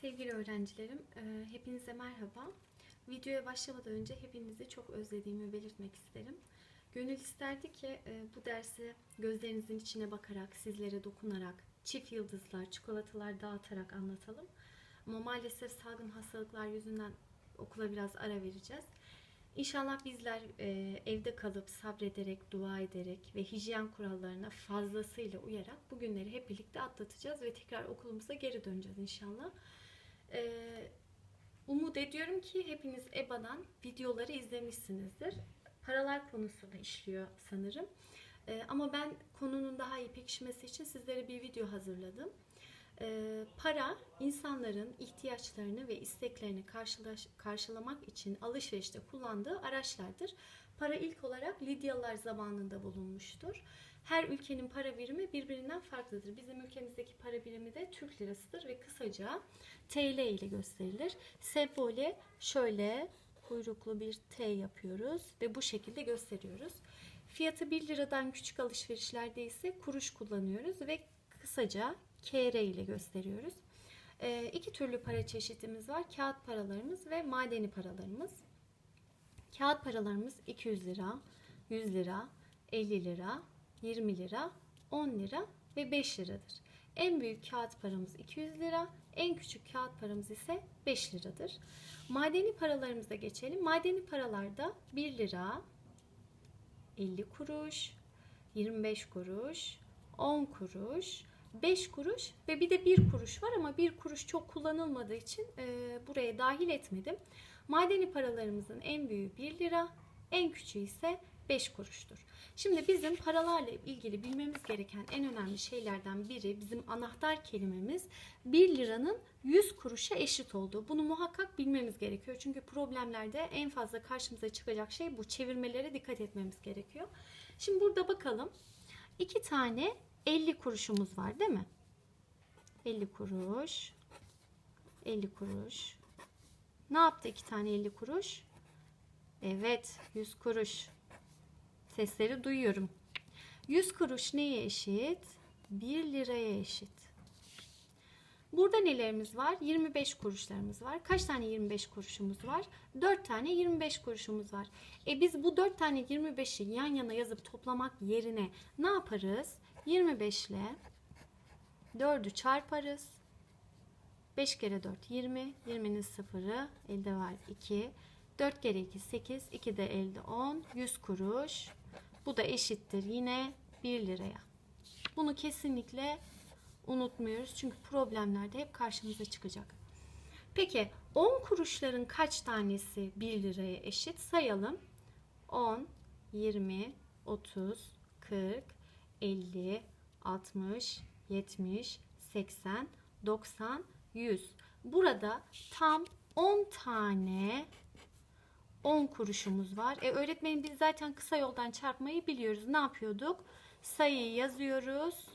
Sevgili öğrencilerim, e, hepinize merhaba. Videoya başlamadan önce hepinizi çok özlediğimi belirtmek isterim. Gönül isterdi ki e, bu dersi gözlerinizin içine bakarak, sizlere dokunarak, çift yıldızlar, çikolatalar dağıtarak anlatalım. Ama maalesef salgın hastalıklar yüzünden okula biraz ara vereceğiz. İnşallah bizler e, evde kalıp sabrederek, dua ederek ve hijyen kurallarına fazlasıyla uyarak bu günleri hep birlikte atlatacağız ve tekrar okulumuza geri döneceğiz inşallah. E, umut ediyorum ki hepiniz EBA'dan videoları izlemişsinizdir. Paralar konusunu işliyor sanırım. E, ama ben konunun daha iyi pekişmesi için sizlere bir video hazırladım. Ee, para insanların ihtiyaçlarını ve isteklerini karşılamak için alışverişte kullandığı araçlardır. Para ilk olarak Lidyalılar zamanında bulunmuştur. Her ülkenin para birimi birbirinden farklıdır. Bizim ülkemizdeki para birimi de Türk lirasıdır ve kısaca TL ile gösterilir. Sembolü şöyle kuyruklu bir T yapıyoruz ve bu şekilde gösteriyoruz. Fiyatı 1 liradan küçük alışverişlerde ise kuruş kullanıyoruz ve kısaca KR ile gösteriyoruz. Ee, iki türlü para çeşitimiz var. Kağıt paralarımız ve madeni paralarımız. Kağıt paralarımız 200 lira, 100 lira, 50 lira, 20 lira, 10 lira ve 5 liradır. En büyük kağıt paramız 200 lira, en küçük kağıt paramız ise 5 liradır. Madeni paralarımıza geçelim. Madeni paralarda 1 lira, 50 kuruş, 25 kuruş, 10 kuruş, 5 kuruş ve bir de 1 kuruş var ama 1 kuruş çok kullanılmadığı için e, buraya dahil etmedim. Madeni paralarımızın en büyüğü 1 lira, en küçüğü ise 5 kuruştur. Şimdi bizim paralarla ilgili bilmemiz gereken en önemli şeylerden biri bizim anahtar kelimemiz 1 liranın 100 kuruşa eşit olduğu. Bunu muhakkak bilmemiz gerekiyor. Çünkü problemlerde en fazla karşımıza çıkacak şey bu. Çevirmelere dikkat etmemiz gerekiyor. Şimdi burada bakalım. İki tane 50 kuruşumuz var değil mi? 50 kuruş. 50 kuruş. Ne yaptı iki tane 50 kuruş? Evet 100 kuruş. Sesleri duyuyorum. 100 kuruş neye eşit? 1 liraya eşit. Burada nelerimiz var? 25 kuruşlarımız var. Kaç tane 25 kuruşumuz var? 4 tane 25 kuruşumuz var. E biz bu 4 tane 25'i yan yana yazıp toplamak yerine ne yaparız? 25 ile 4'ü çarparız. 5 kere 4 20. 20'nin sıfırı elde var 2. 4 kere 2 8. 2 de elde 10. 100 kuruş. Bu da eşittir yine 1 liraya. Bunu kesinlikle unutmuyoruz. Çünkü problemlerde hep karşımıza çıkacak. Peki 10 kuruşların kaç tanesi 1 liraya eşit? Sayalım. 10, 20, 30, 40, 50, 60, 70, 80, 90, 100. Burada tam 10 tane 10 kuruşumuz var. E öğretmenim biz zaten kısa yoldan çarpmayı biliyoruz. Ne yapıyorduk? Sayıyı yazıyoruz.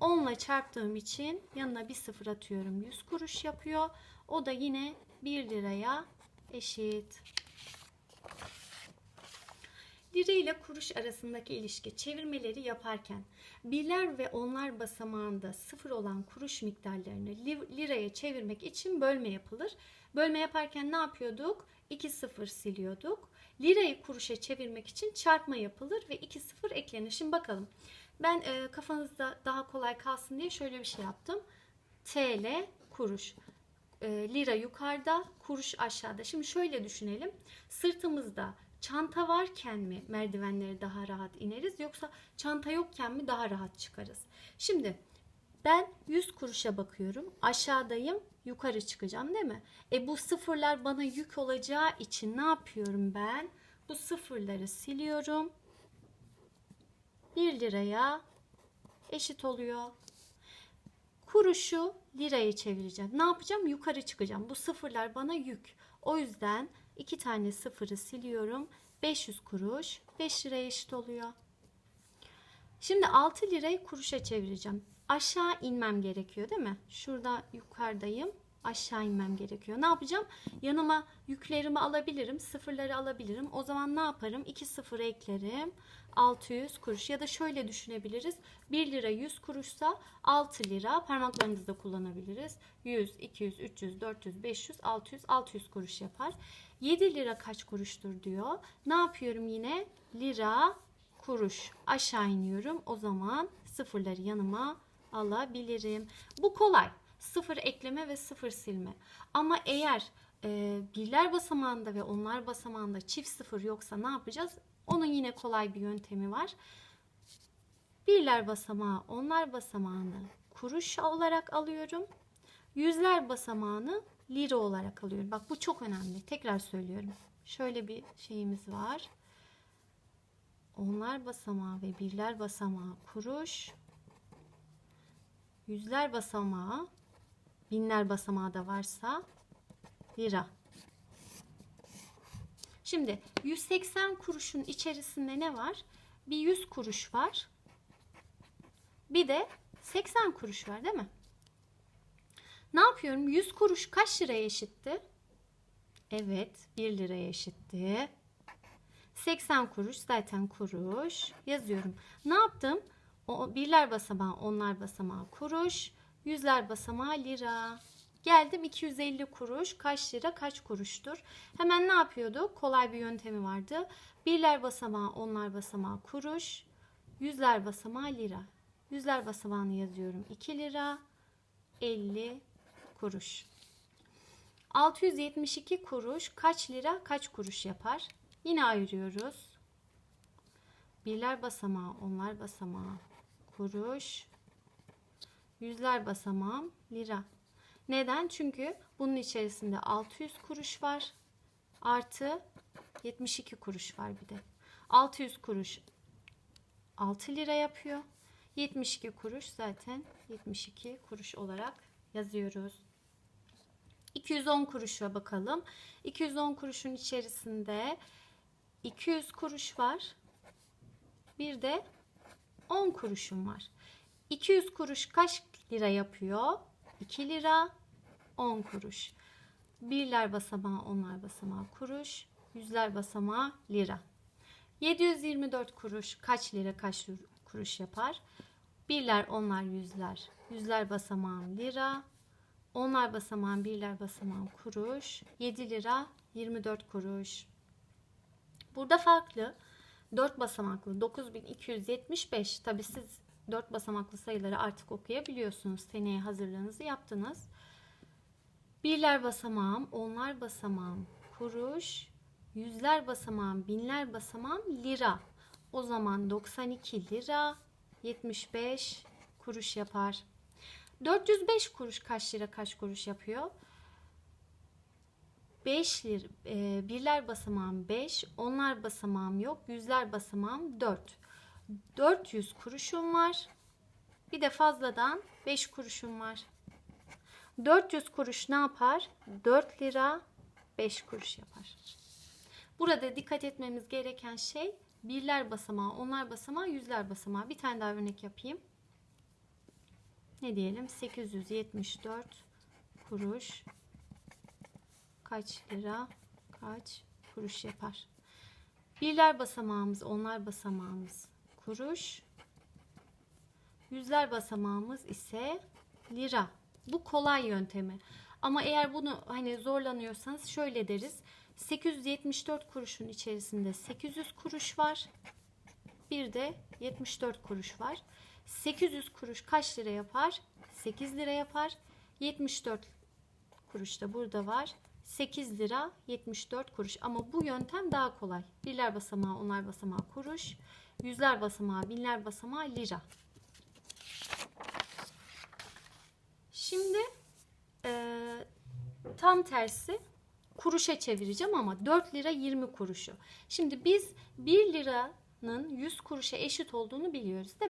10 ile çarptığım için yanına bir sıfır atıyorum. 100 kuruş yapıyor. O da yine 1 liraya eşit. Lira ile kuruş arasındaki ilişki çevirmeleri yaparken birler ve onlar basamağında sıfır olan kuruş miktarlarını li- liraya çevirmek için bölme yapılır. Bölme yaparken ne yapıyorduk? 2 sıfır siliyorduk. Lirayı kuruşa çevirmek için çarpma yapılır ve 2 sıfır eklenir. Şimdi bakalım. Ben e, kafanızda daha kolay kalsın diye şöyle bir şey yaptım. TL kuruş. E, lira yukarıda, kuruş aşağıda. Şimdi şöyle düşünelim. Sırtımızda çanta varken mi merdivenleri daha rahat ineriz yoksa çanta yokken mi daha rahat çıkarız? Şimdi ben 100 kuruşa bakıyorum. Aşağıdayım, yukarı çıkacağım değil mi? E bu sıfırlar bana yük olacağı için ne yapıyorum ben? Bu sıfırları siliyorum. 1 liraya eşit oluyor. Kuruşu liraya çevireceğim. Ne yapacağım? Yukarı çıkacağım. Bu sıfırlar bana yük. O yüzden iki tane sıfırı siliyorum. 500 kuruş 5 liraya eşit oluyor. Şimdi 6 lirayı kuruşa çevireceğim. Aşağı inmem gerekiyor değil mi? Şurada yukarıdayım. Aşağı inmem gerekiyor. Ne yapacağım? Yanıma yüklerimi alabilirim, sıfırları alabilirim. O zaman ne yaparım? 2 sıfır eklerim. 600 kuruş ya da şöyle düşünebiliriz. 1 lira 100 kuruşsa 6 lira parmaklarımızda kullanabiliriz. 100, 200, 300, 400, 500, 600, 600 kuruş yapar. 7 lira kaç kuruştur diyor. Ne yapıyorum yine? Lira, kuruş aşağı iniyorum. O zaman sıfırları yanıma alabilirim. Bu kolay. Sıfır ekleme ve sıfır silme. Ama eğer e, birler basamağında ve onlar basamağında çift sıfır yoksa ne yapacağız? Onun yine kolay bir yöntemi var. Birler basamağı, onlar basamağını kuruş olarak alıyorum. Yüzler basamağını lira olarak alıyorum. Bak bu çok önemli. Tekrar söylüyorum. Şöyle bir şeyimiz var. Onlar basamağı ve birler basamağı kuruş. Yüzler basamağı, binler basamağı da varsa lira. Şimdi 180 kuruşun içerisinde ne var? Bir 100 kuruş var. Bir de 80 kuruş var değil mi? Ne yapıyorum? 100 kuruş kaç liraya eşitti? Evet, 1 liraya eşitti. 80 kuruş zaten kuruş yazıyorum. Ne yaptım? O birler basamağı, onlar basamağı kuruş, yüzler basamağı lira. Geldim 250 kuruş. Kaç lira kaç kuruştur? Hemen ne yapıyorduk? Kolay bir yöntemi vardı. Birler basamağı, onlar basamağı kuruş, yüzler basamağı lira. Yüzler basamağını yazıyorum 2 lira 50 kuruş. 672 kuruş kaç lira kaç kuruş yapar? Yine ayırıyoruz. Birler basamağı, onlar basamağı kuruş. Yüzler basamağım lira. Neden? Çünkü bunun içerisinde 600 kuruş var. Artı 72 kuruş var bir de. 600 kuruş 6 lira yapıyor. 72 kuruş zaten 72 kuruş olarak yazıyoruz. 210 kuruşa bakalım. 210 kuruşun içerisinde 200 kuruş var. Bir de 10 kuruşum var. 200 kuruş kaç lira yapıyor? 2 lira 10 kuruş. Birler basamağı, onlar basamağı kuruş. Yüzler basamağı lira. 724 kuruş kaç lira kaç kuruş yapar? Birler, onlar, yüzler. Yüzler basamağım lira. Onlar basamağım, birler basamağım kuruş. 7 lira 24 kuruş. Burada farklı. 4 basamaklı 9275. Tabi siz 4 basamaklı sayıları artık okuyabiliyorsunuz. Seneye hazırlığınızı yaptınız. Birler basamağım, onlar basamağım kuruş. Yüzler basamağım, binler basamağım lira. O zaman 92 lira 75 kuruş yapar. 405 kuruş kaç lira kaç kuruş yapıyor? 5 lira, e, birler basamağım 5, onlar basamağım yok, yüzler basamağım 4. 400 kuruşum var. Bir de fazladan 5 kuruşum var. 400 kuruş ne yapar? 4 lira 5 kuruş yapar. Burada dikkat etmemiz gereken şey birler basamağı, onlar basamağı, yüzler basamağı. Bir tane daha örnek yapayım. Ne diyelim? 874 kuruş kaç lira kaç kuruş yapar? Birler basamağımız, onlar basamağımız kuruş. Yüzler basamağımız ise lira. Bu kolay yöntemi. Ama eğer bunu hani zorlanıyorsanız şöyle deriz. 874 kuruşun içerisinde 800 kuruş var. Bir de 74 kuruş var. 800 kuruş kaç lira yapar? 8 lira yapar. 74 kuruş da burada var. 8 lira 74 kuruş. Ama bu yöntem daha kolay. Birler basamağı, onlar basamağı kuruş. Yüzler basamağı, binler basamağı lira. Şimdi e, tam tersi kuruşa çevireceğim ama 4 lira 20 kuruşu. Şimdi biz 1 liranın 100 kuruşa eşit olduğunu biliyoruz değil?